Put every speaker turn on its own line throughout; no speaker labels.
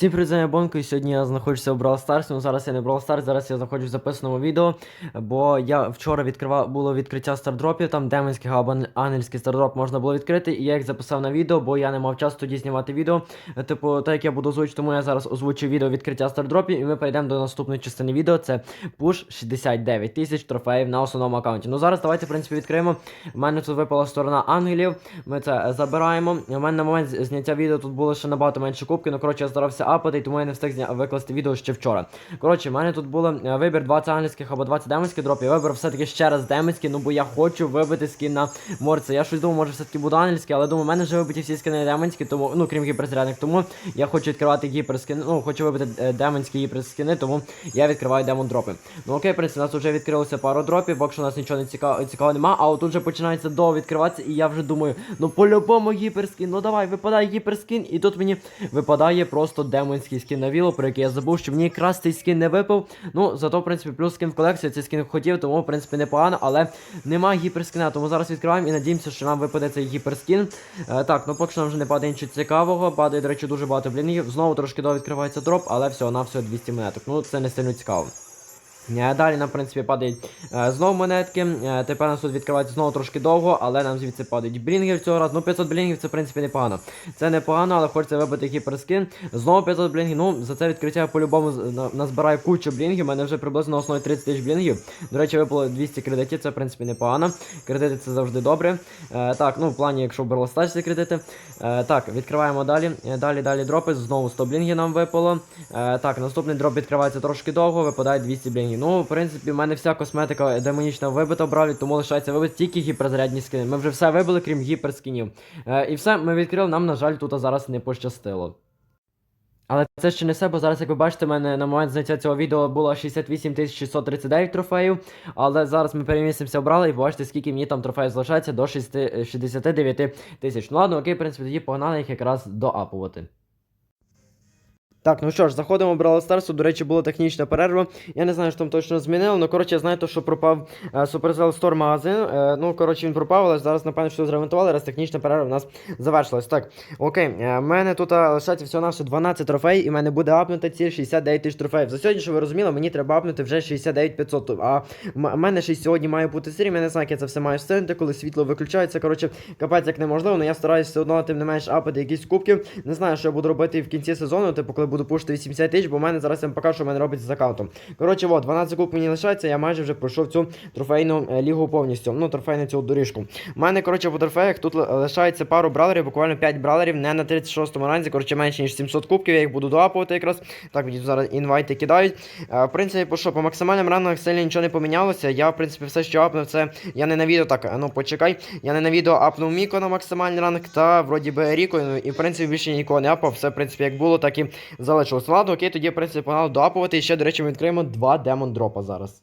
Всім привіт, з Бонко, і сьогодні я знаходжуся в Brawl Stars, ну зараз я не в Brawl Stars, зараз я знаходжусь в записаному відео, бо я вчора відкривав, було відкриття стардропів, там демонських або ангельський стардроп можна було відкрити, і я їх записав на відео, бо я не мав часу тоді знімати відео. Типу, так як я буду озвучити, тому я зараз озвучу відео відкриття стардропів, і ми перейдемо до наступної частини відео, це пуш 69 тисяч трофеїв на основному аккаунті. Ну зараз давайте, в принципі, відкриємо. У мене тут випала сторона ангелів, ми це забираємо. У мене на момент зняття відео тут було ще набагато менше кубки, ну коротше я старався апати, тому я не встиг викласти відео ще вчора. Коротше, в мене тут було е, вибір 20 англійських або 20 демонських дропів. Я вибрав все-таки ще раз демонський, ну бо я хочу вибити скін на морце. Я щось думав, може все-таки буду англійський, але думаю, в мене вже вибиті всі скини демонські, тому ну крім гіперзарядних, тому я хочу відкривати гіперскини, ну хочу вибити е, демонські гіперскини, тому я відкриваю демон дропи. Ну окей, в принципі, у нас вже відкрилося пару дропів, поки що у нас нічого не цікавого цікавого нема, а от тут вже починається до відкриватися, і я вже думаю, ну по-любому гіперскін, ну давай, випадає гіперскін, і тут мені випадає просто демонський скін на віло, про який я забув, що мені якраз цей скін не випав. Ну, зато, в принципі, плюс скін в колекцію, цей скін хотів, тому, в принципі, непогано, але немає гіперскіна, тому зараз відкриваємо і надіємося, що нам випаде цей гіперскін. Е, так, ну поки що нам вже не падає нічого цікавого, падає, до речі, дуже багато блінів. Знову трошки довідкривається відкривається дроп, але все, на всього 200 монеток. Ну, це не сильно цікаво. Е, Далі нам, в принципі, падають е, знову монетки. Е, тепер нас тут відкривається знову трошки довго, але нам звідси падають блінгів цього разу. Ну, 500 блінгів це, в принципі, непогано. Це непогано, але хочеться вибити гіперскін. Знову 500 блінгів. Ну, за це відкриття по-любому назбираю кучу блінгів. У мене вже приблизно на основі 30 тисяч блінгів. До речі, випало 200 кредитів, це, в принципі, непогано. Кредити це завжди добре. Так, ну, в плані, якщо в стачці кредити. Так, відкриваємо далі. Далі, далі дропи. Знову 100 блінгів нам випало. Так, наступний дроп відкривається трошки довго, випадає 200 блінгів. Ну, в принципі, в мене вся косметика демонічна вибита бравлі, тому лишається вибити тільки гіперзарядні скини. Ми вже все вибили, крім гіперскінів. Е, і все, ми відкрили, нам, на жаль, тут зараз не пощастило. Але це ще не все, бо зараз, як ви бачите, в мене на момент зняття цього відео було 68 639 трофеїв. Але зараз ми перемістимося в брали і побачите, скільки мені там трофеїв залишається до 6, 69 тисяч. Ну ладно, окей, в принципі, тоді погнали їх якраз доапувати. Так, ну що ж, заходимо в Brawl Stars, до речі, була технічна перерва. Я не знаю, що там точно змінило, але коротше, я знаю, то, що пропав е, Supercell Store магазин. Е, ну, коротше, він пропав, але зараз, напевно, що зремонтували, раз технічна перерва в нас завершилась. Так, окей, е, в мене тут е, лишається всього навсього 12 трофеїв, і в мене буде апнути ці 69 тисяч трофеїв. За сьогодні, що ви розуміли, мені треба апнути вже 69 500. А в мене ще сьогодні має бути стрім, я не знаю, як я це все маю встигнути, коли світло виключається. Коротше, капець як неможливо, але я стараюся все одно, тим не менш, апати якісь кубки. Не знаю, що я буду робити в кінці сезону, типу, коли буду пушити 80 тисяч, бо в мене зараз я вам покажу, що в мене робиться з аккаунтом. Коротше, от, 12 куб мені лишається, я майже вже пройшов цю трофейну е, лігу повністю. Ну, трофейну цю доріжку. У мене, коротше, по трофеях тут лишається пару бралерів, буквально 5 бралерів, не на 36-му ранзі, коротше, менше ніж 700 кубків, я їх буду доапувати якраз. Так, мені зараз інвайти кидають. Е, в принципі, по що, по максимальним ранах сильно нічого не помінялося. Я, в принципі, все, що апнув, це я не на відео, так, ну почекай. Я не на відео апнув Міко на максимальний ранг та вроді би Ріко, ну, і в принципі більше нікого не апав. Все, в принципі, як було, так і залишилось. Ладно, окей, тоді, в принципі, погнали допувати. І ще, до речі, ми відкриємо два демон дропа зараз.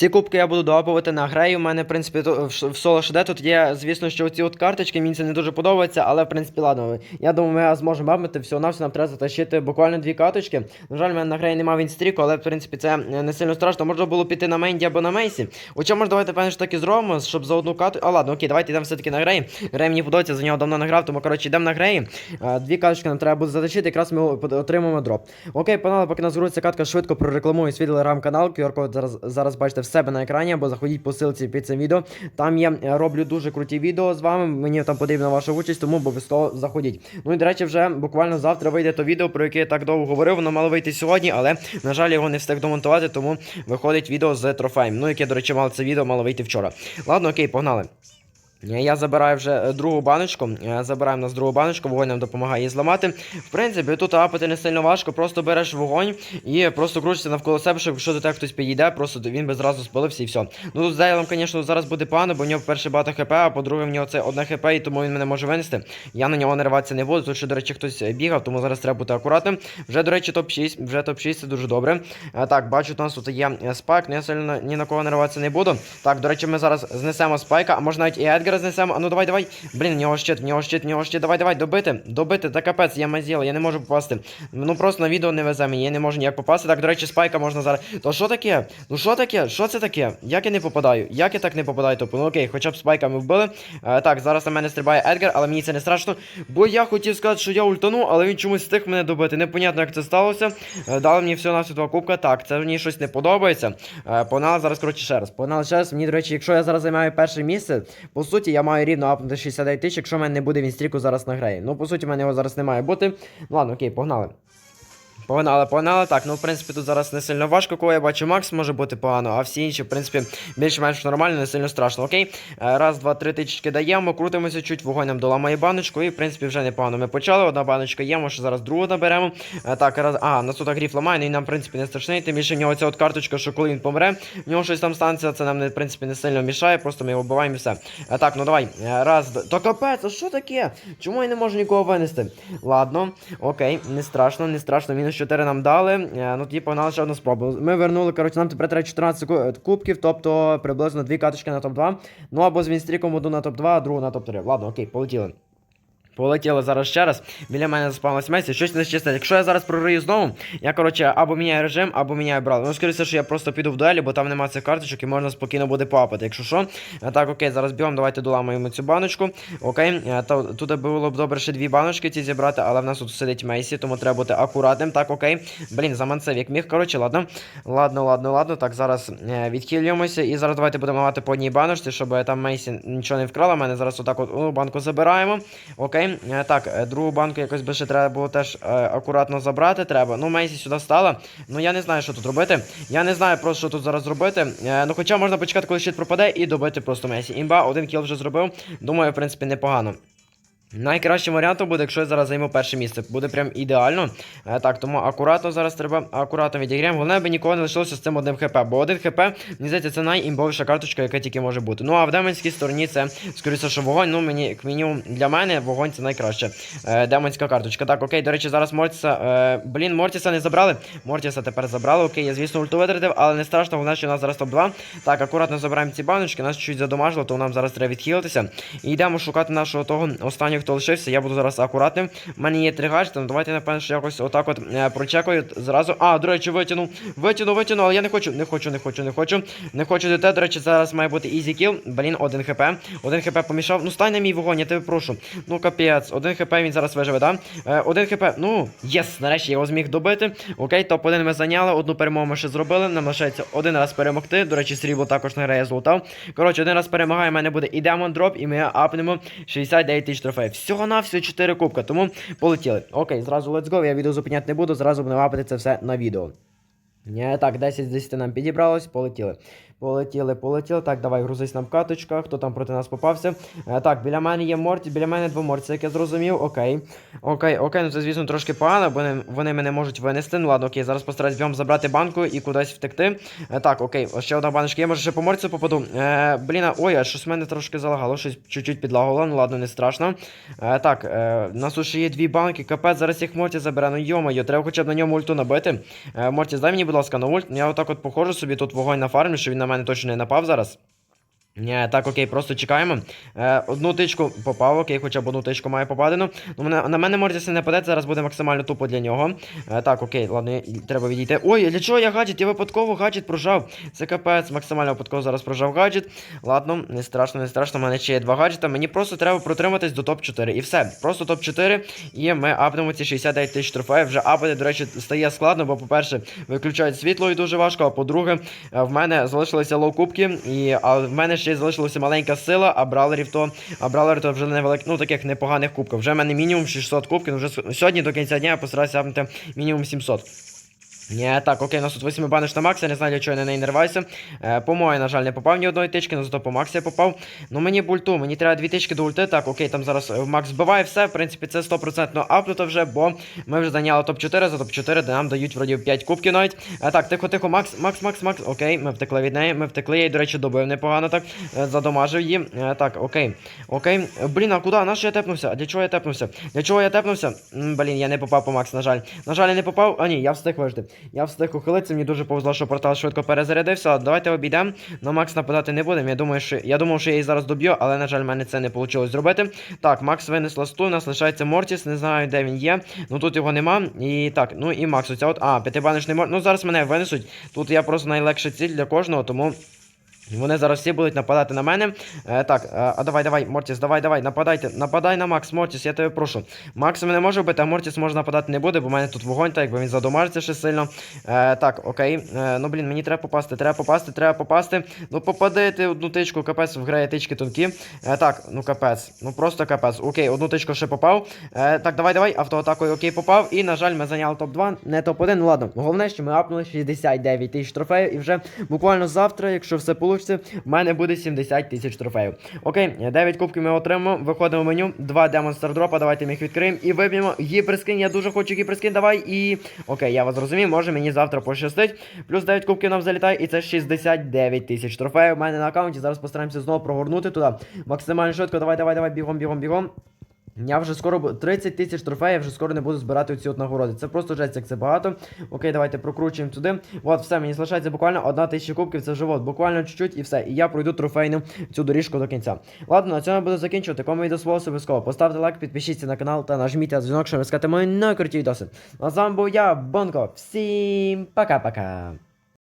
Ці кубки я буду доапувати на греї. У мене, в принципі, в соло ШД тут є, звісно, що ці от карточки, мені це не дуже подобається, але в принципі, ладно. Я думаю, ми зможемо апнути, всього навсього нам треба затащити буквально дві карточки. На жаль, в мене на греї немає вінстріку, але в принципі це е, не сильно страшно. Можна було піти на Менді або на Мейсі. Хоча може давайте певно, що так зробимо, щоб за одну карту. А ладно, окей, давайте йдемо все-таки на греї. Грей мені подобається, за нього давно не грав, тому коротше йдемо на греї. Е, Дві карточки нам треба буде затащити, якраз ми отримаємо дроп. Окей, панали, поки нас грузиться катка, швидко прорекламую свій телеграм-канал. QR-код зараз, зараз бачите себе на екрані, або заходіть по ссылці під цим відео. Там я е, роблю дуже круті відео з вами. Мені там потрібна ваша участь, тому обов'язково заходіть. Ну і до речі, вже буквально завтра вийде то відео, про яке я так довго говорив. Воно мало вийти сьогодні, але на жаль, його не встиг домонтувати, тому виходить відео з трофеєм. Ну, яке, до речі, мало це відео мало вийти вчора. Ладно, окей, погнали. Я забираю вже е, другу баночку. Забираємо нас другу баночку, вогонь нам допомагає її зламати. В принципі, тут апати не сильно важко, просто береш вогонь і просто крутишся навколо себе, щоб якщо до тебе хтось підійде, просто він би зразу спалився і все. Ну тут з Дейлом, звісно, зараз буде погано, бо в нього перше багато хп, а по-друге, в нього це одне хп, і тому він мене може винести. Я на нього нариватися не буду. Тут ще, до речі, хтось е, бігав, тому зараз треба бути акуратним. Вже, до речі, топ-6, вже топ-6, це дуже добре. Е, Так, бачу, у нас тут є спайк, але я сильно ні на кого нариватися не буду. Так, до речі, ми зараз знесемо спайка, а може навіть і Едгара
Едгара знесемо. А ну давай, давай. Блін, в нього щит, в нього щит, нього щит. Давай, давай, добити. Добити. Та капець, я мазіла, я не можу попасти. Ну просто на відео не везе мені, я не можу ніяк попасти. Так, до речі, спайка можна зараз. То що таке? Ну що таке? Що це таке? Як я не попадаю? Як я так не попадаю? Тобто, ну окей, хоча б спайка ми вбили. Е, так, зараз на мене стрибає Едгар, але мені це не страшно. Бо я хотів сказати, що я ультану, але він чомусь встиг мене добити. Непонятно, як це сталося. Е, дали мені всього на всього два кубка. Так, це мені щось не подобається. Е, погнали зараз, коротше, ще раз. Погнали ще раз. Мені, до речі, якщо я зараз займаю перше місце, по суті, я маю рівно апнути 69 тисяч, якщо в мене не буде він стріку зараз на грі. Ну, по суті, в мене його зараз не має бути. Ну ладно, окей, погнали. Погнали, погнали. Так, ну в принципі тут зараз не сильно важко, коли я бачу Макс може бути погано, а всі інші, в принципі, більш-менш нормально, не сильно страшно. Окей. Е, Раз, два, три тички даємо, крутимося чуть, вогонь доламає баночку, і в принципі вже непогано. Ми почали, одна баночка є, може зараз другу наберемо. Е, Так, раз. А, нас тут гріф ламає, ну і нам, в принципі, не страшний. Тим більше в нього ця от карточка, що коли він помре, в нього щось там станеться, це нам в принципі не сильно мішає, просто ми його вбиваємо і все. Е, Так, ну давай. Раз, то капець, а що таке? Чому я не можу нікого винести? Ладно, окей, не страшно, не страшно. Мінус 4 нам дали. Е, Ну тоді погнали ще одну спробу. Ми вернули, коротше, нам тепер треба 14 е, кубків, тобто приблизно дві каточки на топ-2. Ну або з Вінстріком одну на топ-2, а другу на топ-3. Ладно, окей, полетіли. Полетіли зараз ще раз. Біля мене заспавнилась Месі, щось не щастить. Якщо я зараз прорию знову, я коротше або міняю режим, або міняю брал. Ну, скоріше, що я просто піду в дуелі, бо там нема цих карточок і можна спокійно буде поапати. Якщо що. Так, окей, зараз бігом, давайте доламаємо цю баночку. Окей, е, то, тут було б добре ще дві баночки ці зібрати, але в нас тут сидить Мейсі, тому треба бути акуратним. Так, окей. Блін, заманцев як міг. Коротше, ладно. Ладно, ладно, ладно. Так, зараз е, відхилюємося. І зараз давайте будемо мати по одній баночці, щоб там Мейсі нічого не вкрала. Мене зараз отак от одну банку забираємо. Окей. Е, Так, е, другу банку якось би ще треба було теж е, акуратно забрати. Треба. Ну, Мейсі сюди стала. Ну я не знаю, що тут робити. Я не знаю просто, що тут зараз робити. Ну хоча можна почекати, коли щит пропаде, і добити просто Месі. Імба, один кіл вже зробив. Думаю, в принципі, непогано. Найкращим варіантом буде, якщо я зараз займу перше місце. Буде прям ідеально. Е, так, тому акуратно зараз треба акуратно відіграємо. Головне, аби нікого не лишилося з цим одним хп. Бо один хп, мені здається, це найімбовіша карточка, яка тільки може бути. Ну а в демонській стороні це, скоріше, що вогонь. Ну, мені, як мінімум, для мене вогонь це найкраще. Е, демонська карточка. Так, окей, до речі, зараз Мортіса. Е, блін, Мортіса не забрали. Мортіса тепер забрали. Окей, я, звісно, ульту витратив, але не страшно, головне, що у нас зараз топ-2. Так, акуратно забираємо ці баночки, нас чуть задомажило, то нам зараз треба відхилитися. І йдемо шукати нашого того останнього, хто лишився. Я буду зараз акуратним. У мене є три гаджети, ну давайте, напевно, що якось отак от е, прочекаю зразу. А, до речі, витягнув. Витягнув, витягнув, але я не хочу, не хочу, не хочу, не хочу. Не хочу ДТ, до речі, зараз має бути ізі кіл. Блін, один хп. Один хп помішав. Ну стань на мій вогонь, я тебе прошу. Ну капець, один хп він зараз виживе, да? Е, один хп. Ну, єс, нарешті я його зміг добити. Окей, топ-1 ми зайняли, одну перемогу ми ще зробили. Нам лишається один раз перемогти. До речі, срібло також на грає злутав. Коротше, один раз перемагає, в мене буде і демон дроп, і ми апнемо 69 тисяч трофеїв. Всього на всього 4 кубка, тому полетіли. Окей, зразу let's go, я відео зупиняти не буду, зразу будемо лапити це все на відео. Ні, так, 10 з 10 нам підібралось, полетіли. Полетіли, полетіли. Так, давай грузись нам каточка. Хто там проти нас попався? Е, так, біля мене є Морті, біля мене два Морті, як я зрозумів. Окей. Окей, окей, ну це, звісно, трошки погано, бо вони, вони мене можуть винести. Ну ладно, окей, зараз постараюсь бігом забрати банку і кудись втекти. Е, так, окей, ще одна баночка. Я може ще по Морті попаду. Е, блін, ой, а щось в мене трошки залагало, щось чуть-чуть підлагало, ну ладно, не страшно. Е, так, е, у нас уже є дві банки, капець, зараз їх Морті забере. Ну йо-моє, треба хоча б на ньому ульту набити. Е, Морті, дай мені, будь ласка, на ульт. Я отак от походжу собі тут вогонь на фармі, що він на мене точно не напав зараз. Ні, так, окей, просто чекаємо. Е, одну тичку попав, окей, хоча б одну тичку має попадену. Ну, мене, на мене Мортіс не паде, зараз буде максимально тупо для нього. Е, так, окей, ладно, треба відійти. Ой, для чого я гаджет? Я випадково гаджет прожав. Це капець, максимально випадково зараз прожав гаджет. Ладно, не страшно, не страшно, в мене ще є два гаджета. Мені просто треба протриматись до топ-4. І все. Просто топ-4. І ми апнемо ці 69 тисяч трофеїв. Вже апати, до речі, стає складно, бо, по-перше, виключають світло і дуже важко. А по-друге, е, в мене залишилися лоу-кубки, а в мене ще залишилася маленька сила, а бралерів то, а бралери то вже невелик, ну таких непоганих кубків. Вже в мене мінімум 600 кубків. ну, Вже сьогодні до кінця дня я постараюся апнути мінімум 700. Ні, так, окей, у нас тут 8 баниш на Макса, не знаю, для чого я на неї не рваюся. Е, по моєї, на жаль, не попав ні одної тички, але зато по Максі я попав. Ну мені бульту, мені треба дві тички до ульти. Так, окей, там зараз е, Макс збиває все. В принципі, це 100% апнуто вже, бо ми вже зайняли топ-4, за топ-4, де нам дають вроді 5 кубків навіть. Е, так, тихо, тихо, Макс, Макс, Макс, Макс. Окей, ми втекли від неї, ми втекли, я її, до речі, добив непогано так. Е, задомажив її. Е, так, окей. Окей. Блін, а куди? На що я тепнувся? А для чого я тепнувся? Для чого я тепнувся? Блін, я не попав по Макс, на жаль. На жаль, я не попав. А ні, я встиг вижити. Я встиг ухилитися, мені дуже повезло, що портал швидко перезарядився. Давайте обійдемо. На Макс нападати не будемо. Я думаю, що я думав, що я її зараз доб'ю, але на жаль, в мене це не вийшло зробити. Так, Макс винесла сту, у нас лишається Мортіс, не знаю, де він є. Ну тут його нема. І так, ну і Макс, оця от. А, п'ятибаночний Мортіс. Ну зараз мене винесуть. Тут я просто найлегша ціль для кожного, тому. Вони зараз всі будуть нападати на мене. Е, так, е, а давай, давай, Мортіс, давай, давай, нападайте. Нападай на Макс, Мортіс, я тебе прошу. Макс мене може вбити, а Мортіс може нападати не буде, бо в мене тут вогонь, так якби він задомажиться ще сильно. Е, так, окей. Е, ну блін, мені треба попасти, треба попасти, треба попасти. Ну попади одну тичку, капець в грає тички тонкі. Е, так, ну капець. Ну просто капець. Окей, одну тичку ще попав. Е, так, давай, давай, автоатакою окей попав. І, на жаль, ми зайняли топ-2, не топ-1. Ну ладно, головне, що ми апнули 69 тисяч трофеїв. І вже буквально завтра, якщо все вийде, в мене буде 70 тисяч трофеїв. Окей, 9 кубків ми отримаємо. Виходимо в меню. 2 демон стардропа. Давайте ми їх відкриємо і виб'ємо гіперскин. Я дуже хочу гіперскин. Давай. І. Окей, я вас зрозумів, може мені завтра пощастить. Плюс 9 кубків нам залітає, і це 69 тисяч трофеїв. У мене на аккаунті. Зараз постараємося знову прогорнути туди. Максимально швидко. Давай, давай, давай, бігом, бігом, бігом. Я вже скоро 30 тисяч трофеїв, вже скоро не буду збирати ці от нагороди. Це просто жесть, як це багато. Окей, давайте прокручуємо сюди. От, все, мені залишається буквально одна тисяча кубків, це вже буквально чуть-чуть і все. І я пройду трофейну цю доріжку до кінця. Ладно, на цьому я буду закінчувати. Кому відео сподобалося, обов'язково поставте лайк, підпишіться на канал та нажміть на дзвінок, щоб не мої найкруті відоси. А з вами був я, Бонко. Всім пока-пока.